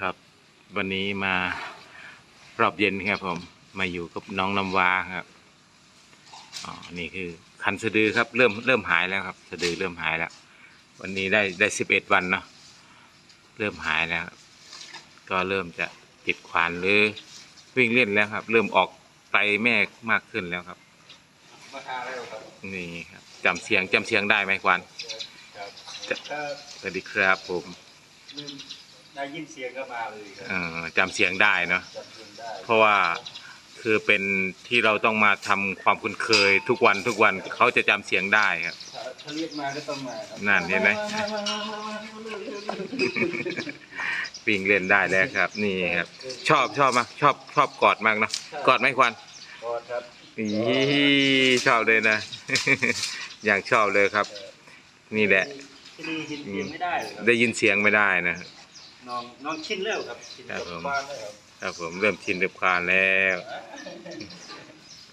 ครับ วันนี้มารอบเย็นครับผม มาอยู่กับน้องน้ำว้าครับอ๋อนี่คือคันสะดือครับ เริ่มเริ่มหายแล้วครับสะดือเริ่มหายแล้ว วันนี้ได้ได้สิบเอ็ดวันเนาะเริ่มหายแล้วครับก็เริ่มจะติดขวานหรือวิ่งเล่นแล้วครับ เริ่มออกไปแม่มากขึ้นแล้วครับมาทาแล้วครับนี่ครับจำเสียงจำเสียงได้ไหมควานครับจะถ้าสวัสดีครับผมลืม ได้ยินเสียงก็มาเลยครัเอ่อจำเสียงได้เนาะจำเสียงได้เพราะว่าคือเป็นที่เราต้องมาทำความคุ้นเคยทุกวันทุกวันเขาจะจำเสียงได้ครับ ถ้าถ้าเรียกมาก็ต้องมาครับนั่นเห็นไหมาามามามามาวิ่งเล่นได้แล้วครับ นี่ครับ ชอบชอบมากชอบชอบกอดมากเนาะกอดไหมควันกอดครับอีชอบเลยนะ อย่างชอบเลยครับ นี่แหละ ที่นี่ยินเสียงไม่ได้เลยครับได้ยินเสียงไม่ได้นะ น้องน้องชินแล้วครับชินครักับบผม บ้านแล้วครับครับผมเริ่มชินกับคลานแล้ว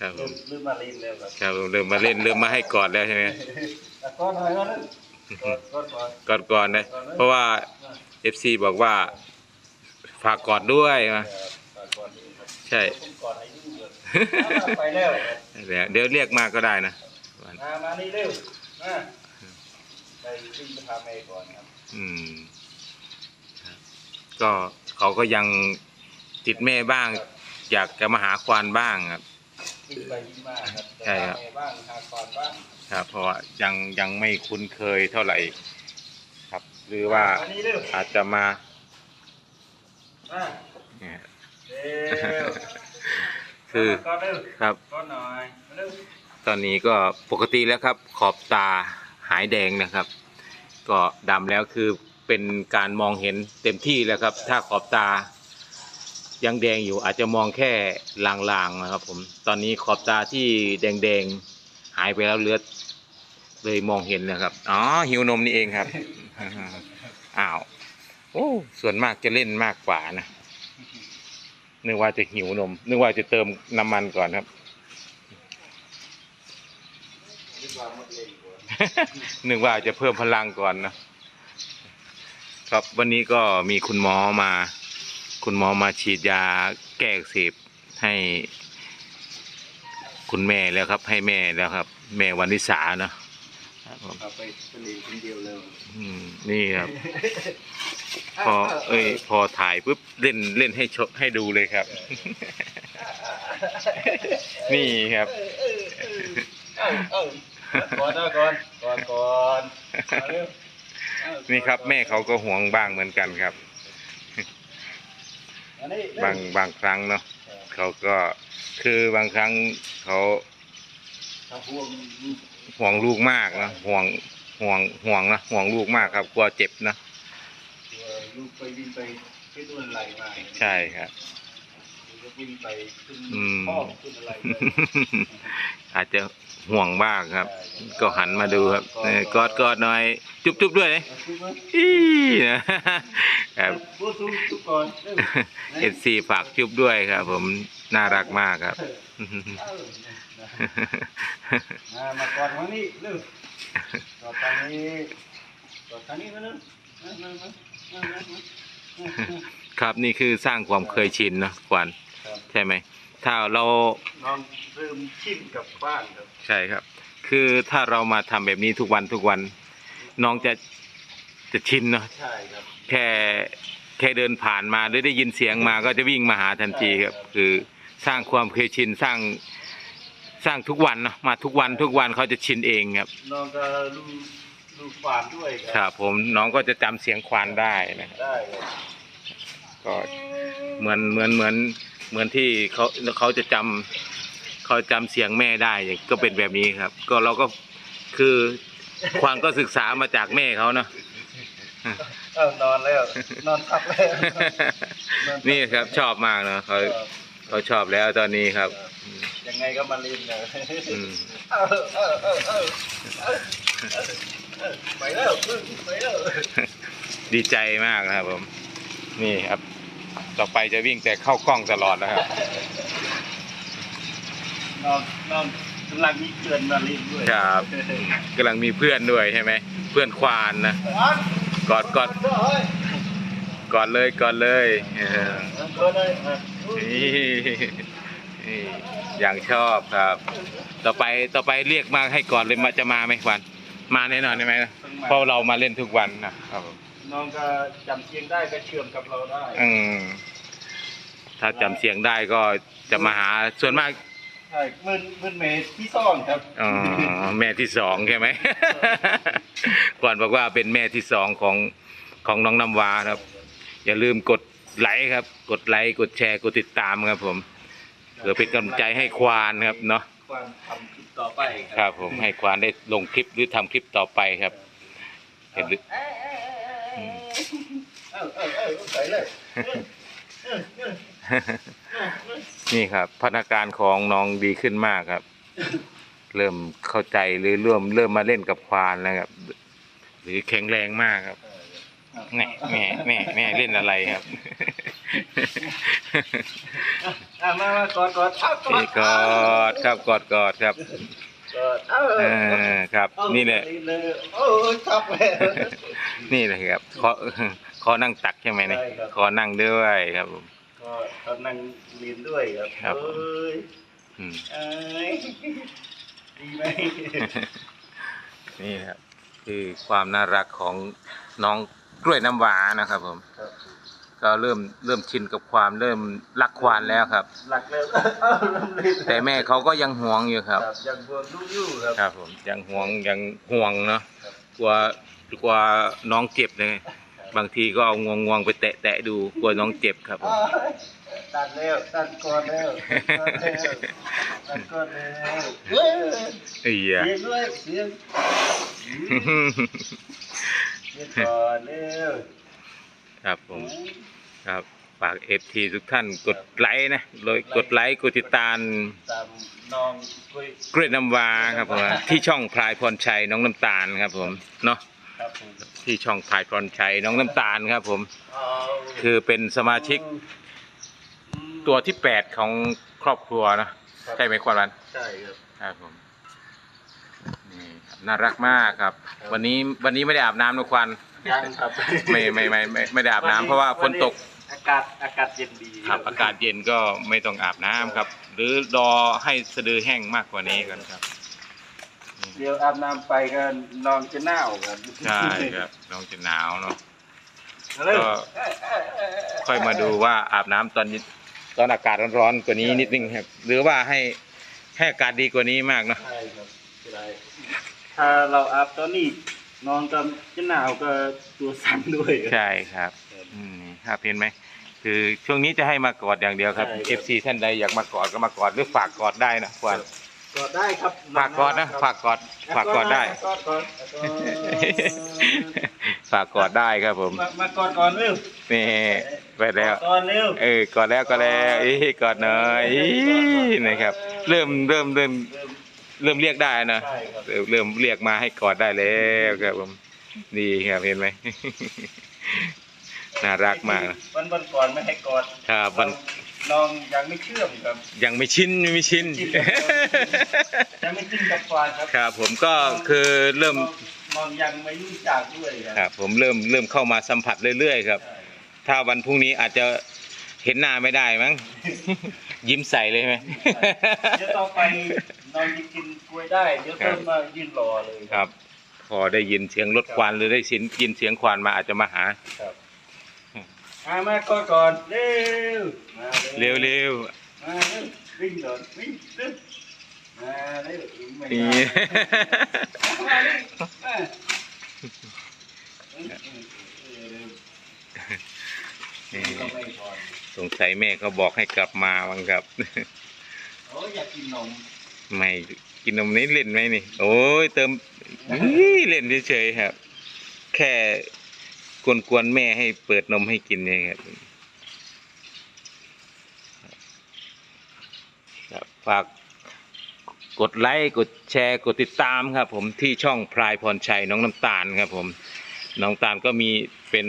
ครับผเริ่มมเริ่มมาลินแล้วครับครับผมเริ่มมาเล่นเริ่มมาให้กอดแล้วใช่ไหมอะกอดหน่อยก็ได้กอดกอดกอดกอดก่อนนะเพราะว่า FC บอกว่าฝากกอดด้วยมาเออกอดกอดดีครับใช่ ผมกอดให้ดูเลยอะไปแล้วครับเดี๋ยวเดี๋ยวเรียกมาก็ได้นะมามานี่เร็วมาไปขึ้นไปทำเองก่อนครับอืมครับ ก็เขาก็ยังติดแม่บ้าง อยากจะมาหาควานบ้างครับ วิ่งไปวิ่งมาครับใช่ครับไปบ้างหาก่อนบ้างครับ เพราะว่ายังยังไม่คุ้นเคยเท่าไหร่ ครับ หรือว่ามานี่เร็วอาจจะมามาเนี่ย เร็วคือมาก่อนเร็วครับ ก่อนหน่อยมาเร็วตอนนี้ก็ปกติแล้วครับ ขอบตาหายแดงนะครับ ก็ดำแล้วคือ เป็นการมองเห็นเต็มที่แล้วครับ ถ้าขอบตายังแดงอยู่อาจจะมองแค่ลางๆนะครับผมตอนนี้ขอบตาที่แดงๆหายไปแล้วเลือดเลยมองเห็นนะครับอ๋อหิวนมนี่เองครับอ้าวโอ้ส่วนมากจะเล่นมากกว่านะนึกว่าจะหิวนมนึกว่าจะเติมน้ำมันก่อนครับนึกว่าจะเพิ่มพลังก่อนนะ ครับวันนี้ก็มีคุณหมอมา คุณหมอมาฉีดยาแก้อักเสบให้คุณแม่แล้วครับ ให้แม่แล้วครับ แม่วันนิสาเนอะครับผมเอาไปไปเรียนคนเดียวเลยอืมนี่ครับ พอเอ้ยพอถ่ายปุ๊บเล่นเล่นให้ชให้ดูเลยครับ นี่ครับ เออเออก่อนเอาก่อนก่อนก่อนมาเร็วเอา นี่ครับ แม่เขาก็ห่วงบ้างเหมือนกันครับอันนี้เร็วบางบางครั้งเนาะเขาก็คือบางครั้งเขาถ้าห่วงห่วงลูกมากนะห่วงห่วงห่วงนะห่วงลูกมากครับกลัวเจ็บนะตัวลูกไปวิ่งไปขึ้นต้นอะไรมาใช่ครับลูกวิ่งไปขึ้นอืมข้อขึ้นอะไรไปอาจจะ ห่วงบ้างครับ ก็หันมาดูครับเออกอดกอดหน่อย จุ๊บจุ๊บด้วยนะเอาขึ้นมาอีนะครับพูดทุกทุกก่อนเร็วเอฟซีฝากจุ๊บด้วยครับ ผมน่ารักมากครับเออมามาก่อนมานี่เร็วก่อนทางนี้ก่อนทางนี้มาเร็วมามามามามามาครับนี่คือสร้างความเคยชินนะควันครับใช่ไหม ถ้าเราน้องเริ่มชินกับบ้านครับใช่ครับ คือถ้าเรามาทำแบบนี้ทุกวันทุกวัน น้องจะจะชินเนาะใช่ครับแค่แค่เดินผ่านมาหรือได้ยินเสียงมาก็จะวิ่งมาหาทันทีครับ คือสร้างความเคยชินสร้างสร้างทุกวันเนาะมาทุกวันทุกวันเขาจะชินเองครับน้องก็ลูลูฟานด้วยคครัรับผมน้องก็จะจำเสียงควานได้นะครับได้ครับก็เหมือนเหมือนเหมือน เหมือนที่เขาเขาจะจำเขาจำเสียงแม่ได้อย่างก็เป็นแบบนี้ครับ ก็เราก็คือควานก็ศึกษามาจากแม่เขาเนาะเอ้านอนแล้วนอนพักแล้วนี่ครับชอบมากเนาะเขาเขาชอบแล้วตอนนี้ครับ ยังไงก็มาลินเลยอืมเออเออเออเออเออเออไปแล้วไปแล้วดีใจมากนะครับผม นี่ครับ ต่อไปจะวิ่งแต่เข้ากล้องตลอดนะครับนอนนอนกำลังมีเกลือนมาลินด้วยครับกำลังมีเพื่อนด้วยใช่ไหมเพื่อนควานนะกอดกอดกอดเลยกอดเลยเออก็ได้อะนี่นี่อย่างชอบครับ ต่อไปต่อไปเรียกมาให้ก่อนเลยมาจะมาไหมควันมาแน่นอนใช่ไหมเพราะเรามาเล่นทุกวันนะครับผมน้องก็จำเสียงได้ก็เชื่อมกับเราได้ อืม ถ้าจำเสียงได้ก็จะมาหาส่วนมากใช่มื่นมื่นเมตรที่ซ่องครับ อ๋อแม่ที่สองใช่ไหม ก่อนบอกว่าเป็นแม่ที่สองของของน้องน้ำวาครับ อย่าลืมกดไลค์ครับ กดไลค์กดแชร์กดติดตามครับผมเพื่อเป็นกำลังใจให้ควานครับเนาะ ความทำคลิปต่อไปครับผมให้ควานได้ลงคลิปหรือทำคลิปต่อไปครับเห็นหรือเออเออเออใส่เลย นี่ครับพัฒนาการของน้องดีขึ้นมากครับ เริ่มเข้าใจหรือเริ่มเริ่มมาเล่นกับควานแล้วครับ หรือแข็งแรงมากครับแม่แม่แม่แม่เล่นอะไรครับอะมามากอดกอดเอากอนี่ดกอดครับกอดกอดครับกอดเอาเออครับ นี่แหละโอ้ยครับแม่นี่แหละครับ ขอขอนั่งตักใช่ไหมเนี่ยใช่ครับ ขอนั่งด้วยครับผม ก็เขานั่งเรียนด้วยครับครับผม เอ้ยอืม เอ้ยดีไหม นี่ครับคือความน่ารักของน้องกล้วยน้ำหวานะครับผม ครับก็เริ่มเริ่มชินกับความเริ่มรักควานแล้วครับ หลักแล้วเออลำเล่นแต่แม่เขาก็ยังห่วงอยู่ครับยังบวมลูกอยู่ครับ ครับผมยังห่วงยังห่วงเนาะครับ กลัวกลัวน้องเจ็บเลย บางทีก็เอางวงงวงๆไปแตะแตะดูกลัวน้องเจ็บครับผมอ้ายตัดแล้วตัดก่อนแล้วตัดแล้วตัดก่อนแล้วเฮ้ยเอียเสียงด้วยเสียงเสียงก่อนแล้วครับผมครับฝากเอฟทีทุกท่านกดไลค์นะโดยกดไลค์กดติดตามตามน้องกล้วยเกรดน้ำวาครับผมที่ช่องพลายพรชัยน้องน้ำตาลครับผมเนาะ ครับผมที่ช่องพลายพรชัยน้องน้ำตาลครับผมเอาคือเป็นสมาชิกตัวที่แปดของครอบครัวนะใช่ไหมควานวันใช่ครับครับผมนี่ครับน่ารักมากครับ วันนี้วันนี้ไม่ได้อาบน้ำนะควันยังครับไม่ไม่ไม่ไม่ไม่ได้อาบน้ำเพราะว่าฝนตกอากาศอากาศเย็นดีครับ อากาศเย็นก็ไม่ต้องอาบน้ำครับ หรือรอให้สะดือแห้งมากกว่านี้กันครับ เดี๋ยวอาบน้ำไปก็นอนจะหนาวครับใช่ครับน้องจะหนาวเนาะเอาเลยก็ค่อยมาดูว่าอาบน้ำตอนเย็นตอนอากาศร้อนๆกว่านี้นิดนึงครับ หรือว่าให้ให้อากาศดีกว่านี้มากเนาะใช่ครับใช่ถ้าเราอาบตอนนี้นอนก็จะหนาวก็ตัวสั่นด้วยครับ ใช่ครับอืมครับเห็นไหมคือช่วงนี้จะให้มากอดอย่างเดียวครับ ใช่ครับ FC ท่านใดอยากมากอดก็มากอดหรือฝากกอดได้นะควัน กอดได้ครับฝากกอดนะฝากกอดฝากกอดได้ กอดก่อนฝากกอดได้ครับผม มามากอดก่อนเร็วนี่ไปแล้วกอดก่อนเร็วเออกอดแล้วก็แล้วอีกอดหน่อยอีนะครับ เริ่มเริ่มเริ่มเริ่มเริ่มเรียกได้นะใช่ครับเริ่มเริ่มเรียกมาให้กอดได้แล้วครับผม ดีครับเห็นไหม น่ารักมากนะวันวันก่อนไม่ให้กอดครับวันน้องยังไม่เชื่อมครับ ยังไม่ชินยังไม่ชินยังไม่ชินกับควายครับครับ ผมก็คือเริ่มมองยังไม่รู้จักด้วยคครัรับ ผมเริ่มเริ่มเข้ามาสัมผัสเรื่อยๆครับใช่ถ้าวันพรุ่งนี้อาจจะเห็นหน้าไม่ได้มั้ง ยิ้มใส่เลยไหม เดี๋ยวต่อไปน้องจะกินกล้วยได้เดี๋ยวเพิ่มมายืนรอเลยครับ พอได้ยินเสียงรถควานหรือได้ยินยินเสียงควานมาอาจจะมาหา ครับ อ่ามากอดก่อนเร็วมาเร็วเร็วมาเร็ววิ่งก่อนวิ่งเร็วมาเร็วไม่ๆนี่ได้มาเร็วมาเออเออเออเร็วนี่ก็ไม่พอสงสัยแม่เขาบอกให้กลับมาวังครับโอ้ยอยากกินนมไม่กินนมนี้เล่นไหมนี่ โอ้ยเติมอี้เล่นเฉยๆครับ แค่ กวนๆแม่ให้เปิดนมให้กินเองครับครับฝากกดไลค์กดแชร์กดติดตามครับ ผมที่ช่องพลายพรชัยน้องน้ำตาลครับ ผมน้องตาลก็มีเป็น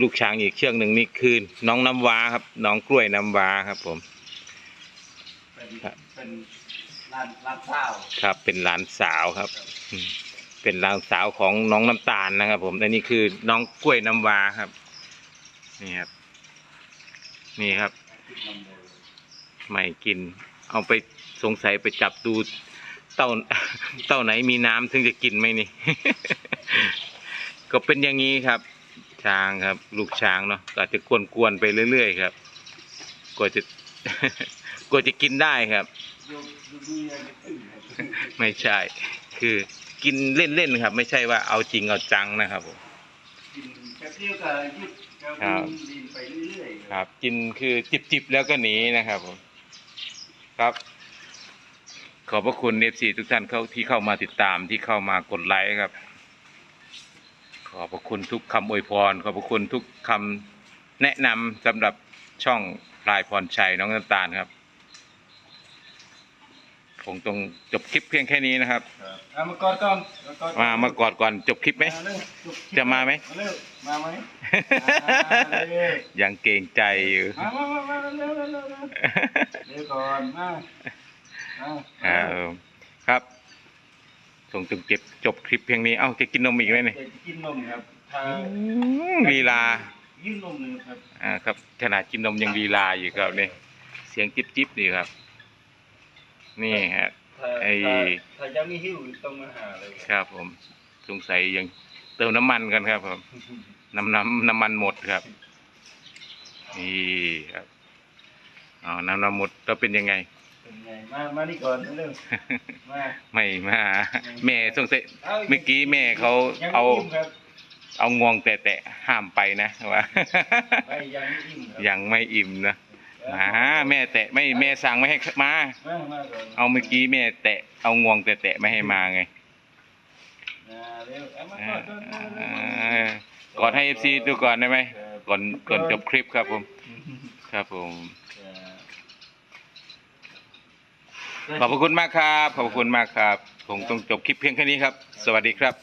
ลูกช้างอีกเชือกหนึ่งนี่คือน้องน้ำว้าครับ น้องกล้วยน้ำว้าครับ ผมเป็นครับเป็นร้านร้านข้าวครับเป็นหลานสาวครับอืม เป็นหลานสาวของน้องน้ำตาลนะครับ ผมอันนี้คือน้องกล้วยน้ำว้าครับ นี่ครับ นี่ครับ ไม่กิน เอาไปสงสัยไปจับดูเต้าเต้าไหนมีน้ำถึงจะกินไหมนี่ ก็เป็นอย่างนี้ครับ ช้างครับ ลูกช้างเนาะก็จะกวนๆไปเรื่อยๆครับกว่าจะกว่าจะกินได้ครับ ไม่ใช่คือ กินเล่นๆครับ ไม่ใช่ว่าเอาจริงเอาจังนะครับผมกินแป๊บเดียวก็หยุดก็ครับดินไปเรื่อยๆครับ กินคือจิบๆแล้วก็หนีนะครับผมครับ ขอบพระคุณเอฟซีทุกท่านเข้าที่เข้ามาติดตามที่เข้ามากดไลค์ครับ ขอบพระคุณทุกคำอวยพร ขอบพระคุณทุกคำแนะนำสำหรับช่องพลายพรชัยน้องน้ำตาลครับ คงต้องจบคลิปเพียงแค่นี้นะครับครับเอามากอดก่อนมากอดก่อนมามากอดก่อนจบคลิปไหมาเร็วจุกจะมาไหม เร็วมาไหมอ่าเร็วยังเกรงใจอยู่มามามามาเร็วเร็วเร็วเร็วเร็วก่อนมาเอาครับครับ ส่งจงเก็บจบคลิปเพียงนี้ เอ้าจะกินนมอีกไหมเนี่ยจะกินนมครับถ้าลีลายื่นนมเลยครับ อ่าครับขนาดกินนมยังลีลาอยู่ครับเนี่ยเสียงจิ๊บจิ๊บนี่ครับ นี่ฮะ ถ้าไอ้ ถ้าถ้ายังไม่หิวต้องมาหาเลยครับผม สงสัยยังเติมน้ำมันกันครับผม น้ำน้ำน้ำมันหมดครับ นี่ครับอ๋อน้ำน้ำหมดแล้วเป็นยังไง เป็นไงมามานี่ก่อนเร็วมาไม่มา แม่สงสัยาเมื่อกี้แม่เขายังไม่เอามครับเอางวงแต่แต่ห้ามไปนะว่า ไม่ยังไม่อิ่มครับยังไม่อิ่มนะ มาแม่แตะไม่แม่สั่งไม่ให้มามามาก่อนเอาเมื่อกี้แม่แตะเอางวงแต่แต่ไม่ให้มาไงอ่าเร็วเอามาอ่าก่อนก่อนอ่ก่อนากอดให้เอฟซีดูก่อนได้ไหมก่อนก่อนจบคลิปครับผม ครับผมขอบพระคุณมากครับ ขอบพระคุณมากครับ ผมต้องจบคลิปเพียงแค่นี้ครับ สวัสดีครับ